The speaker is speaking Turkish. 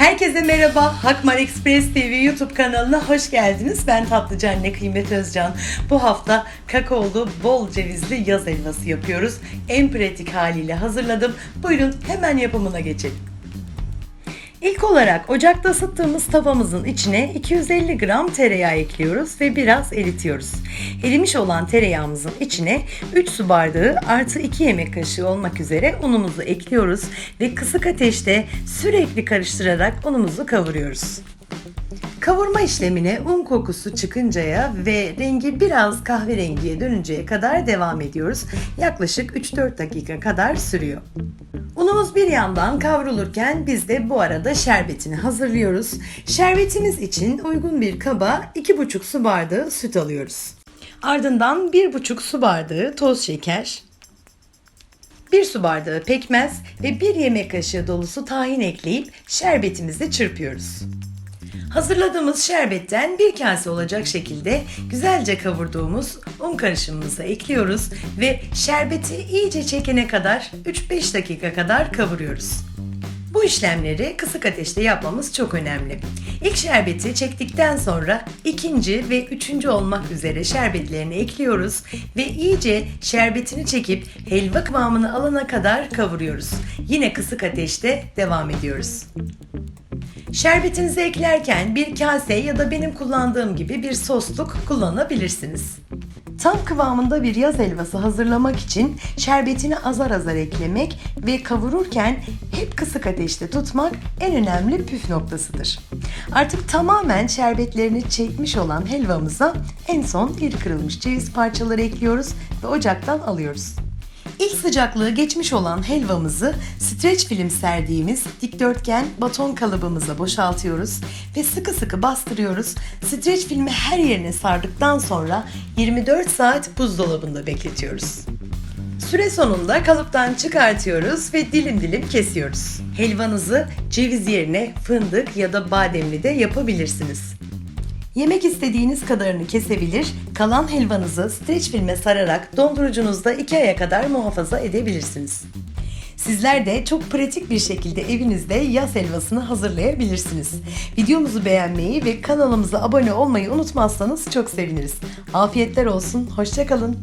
Herkese merhaba. Hakmar Express TV YouTube kanalına hoş geldiniz. Ben tatlıcı anne Kıymet Özcan. Bu hafta kakaolu bol cevizli yaz helvası yapıyoruz. En pratik haliyle hazırladım. Buyurun hemen yapımına geçelim. İlk olarak ocakta ısıttığımız tavamızın içine 250 gram tereyağı ekliyoruz ve biraz eritiyoruz. Erimiş olan tereyağımızın içine 3 su bardağı artı 2 yemek kaşığı olmak üzere unumuzu ekliyoruz ve kısık ateşte sürekli karıştırarak unumuzu kavuruyoruz. Kavurma işlemine un kokusu çıkıncaya ve rengi biraz kahverengiye dönünceye kadar devam ediyoruz. Yaklaşık 3-4 dakika kadar sürüyor. Unumuz bir yandan kavrulurken biz de bu arada şerbetini hazırlıyoruz. Şerbetimiz için uygun bir kaba 2,5 su bardağı süt alıyoruz. Ardından 1,5 su bardağı toz şeker, 1 su bardağı pekmez ve 1 yemek kaşığı dolusu tahin ekleyip şerbetimizi çırpıyoruz. Hazırladığımız şerbetten bir kase olacak şekilde güzelce kavurduğumuz un karışımımızı ekliyoruz ve şerbeti iyice çekene kadar 3-5 dakika kadar kavuruyoruz. Bu işlemleri kısık ateşte yapmamız çok önemli. İlk şerbeti çektikten sonra ikinci ve üçüncü olmak üzere şerbetlerini ekliyoruz ve iyice şerbetini çekip helva kıvamını alana kadar kavuruyoruz. Yine kısık ateşte devam ediyoruz. Şerbetinizi eklerken bir kase ya da benim kullandığım gibi bir sosluk kullanabilirsiniz. Tam kıvamında bir yaz helvası hazırlamak için şerbetini azar azar eklemek ve kavururken hep kısık ateşte tutmak en önemli püf noktasıdır. Artık tamamen şerbetlerini çekmiş olan helvamıza en son bir kırılmış ceviz parçaları ekliyoruz ve ocaktan alıyoruz. İlk sıcaklığı geçmiş olan helvamızı streç film serdiğimiz dikdörtgen baton kalıbımıza boşaltıyoruz ve sıkı sıkı bastırıyoruz. Streç filmi her yerine sardıktan sonra 24 saat buzdolabında bekletiyoruz. Süre sonunda kalıptan çıkartıyoruz ve dilim dilim kesiyoruz. Helvanızı ceviz yerine fındık ya da bademli de yapabilirsiniz. Yemek istediğiniz kadarını kesebilir, kalan helvanızı streç filme sararak dondurucunuzda 2 aya kadar muhafaza edebilirsiniz. Sizler de çok pratik bir şekilde evinizde yaz helvasını hazırlayabilirsiniz. Videomuzu beğenmeyi ve kanalımıza abone olmayı unutmazsanız çok seviniriz. Afiyetler olsun, hoşçakalın.